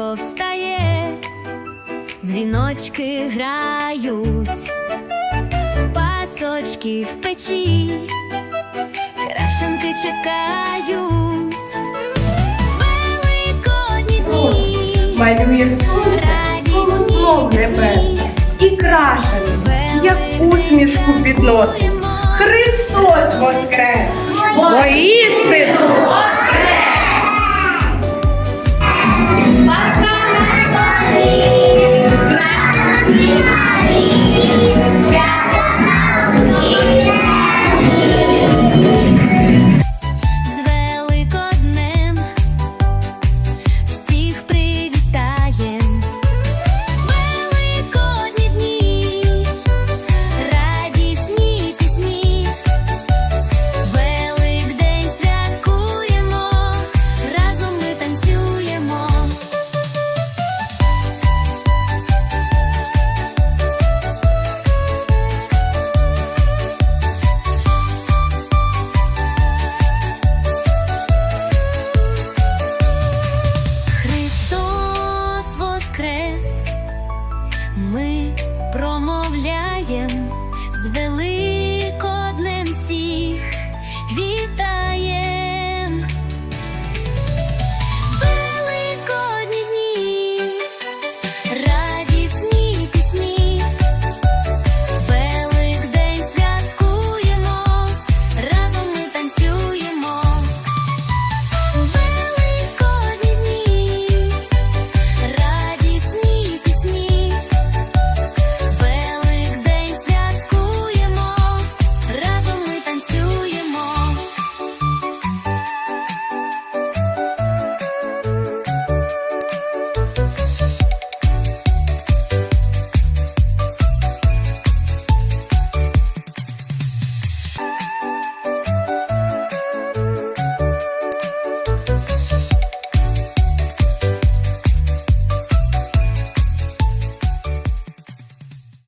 сонечко встає, дзвіночки грають, пасочки в печі, крашенки чекають, великодні дні, Малює колобок і крашений, як усмішку підносить. Христос воскрес! Daddy. воєн звели.